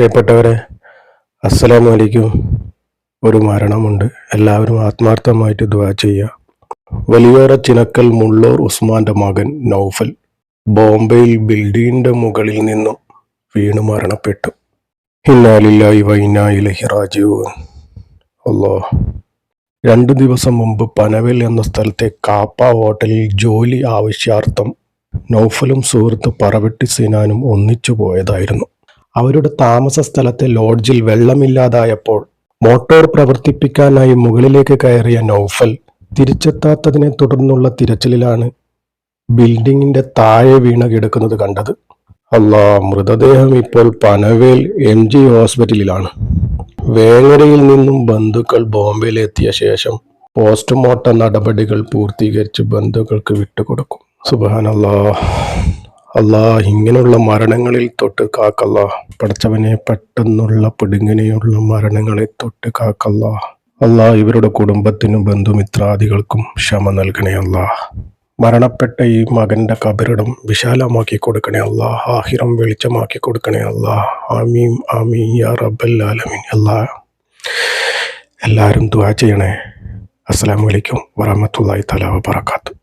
പ്രിയപ്പെട്ടവരെ അസ്സലാമു അലൈക്കും ഒരു മരണമുണ്ട്. എല്ലാവരും ആത്മാർത്ഥമായിട്ട് ദുആ ചെയ്യുക. വലിയോര ചിനക്കൽ മുള്ളൂർ ഉസ്മാന്റെ മകൻ നൗഫൽ ബോംബെയിൽ ബിൽഡിങ്ങിന്റെ മുകളിൽ നിന്നും വീണ് മരണപ്പെട്ടു. ഇന്നാലില്ലായി വൈനായിലഹി റാജീവൻ അല്ലോ രണ്ടു ദിവസം മുമ്പ് പനവേൽ എന്ന സ്ഥലത്തെ കാപ്പ ഹോട്ടലിൽ ജോലി ആവശ്യാർത്ഥം നൗഫലും സുഹൃത്ത് പറവെട്ടി സിനാനും ഒന്നിച്ചു പോയതായിരുന്നു. അവരുടെ താമസ സ്ഥലത്തെ ലോഡ്ജിൽ വെള്ളമില്ലാതായപ്പോൾ മോട്ടോർ പ്രവർത്തിപ്പിക്കാനായി മുകളിലേക്ക് കയറിയ നൗഫൽ തിരിച്ചെത്താത്തതിനെ തുടർന്നുള്ള തിരച്ചിലിലാണ് ബിൽഡിങ്ങിന്റെ താഴെ വീണ കിടക്കുന്നത് കണ്ടത്. അല്ലാ മൃതദേഹം ഇപ്പോൾ പനവേൽ എം ജി ഹോസ്പിറ്റലിലാണ്. വേങ്ങരയിൽ നിന്നും ബന്ധുക്കൾ ബോംബെയിലെത്തിയ ശേഷം പോസ്റ്റ്മോർട്ടം നടപടികൾ പൂർത്തീകരിച്ച് ബന്ധുക്കൾക്ക് വിട്ടുകൊടുക്കും. സുബാനല്ലാ അല്ലാ ഇങ്ങനെയുള്ള മരണങ്ങളിൽ തൊട്ട് കാക്കല്ല പഠിച്ചവനെ പെട്ടെന്നുള്ള പിടുങ്ങനെയുള്ള മരണങ്ങളെ തൊട്ട് കാക്കല്ല അല്ലാ ഇവരുടെ കുടുംബത്തിനും ബന്ധുമിത്രാദികൾക്കും ക്ഷമ നൽകണേ അല്ലാ മരണപ്പെട്ട ഈ മകന്റെ കബറിടം വിശാലമാക്കി കൊടുക്കണേ അല്ലാ ആഹിറം വെളിച്ചമാക്കി കൊടുക്കണേ അല്ലാ ആമീം ആമീ യാ റബ്ബൽ ആലമീൻ. അല്ലാ എല്ലാവരും ദുവാ ചെയ്യണേ. അസ്സാം അലൈക്കും വറഹ്മത്തുള്ളാഹി തലാ വബറകാതുഹു.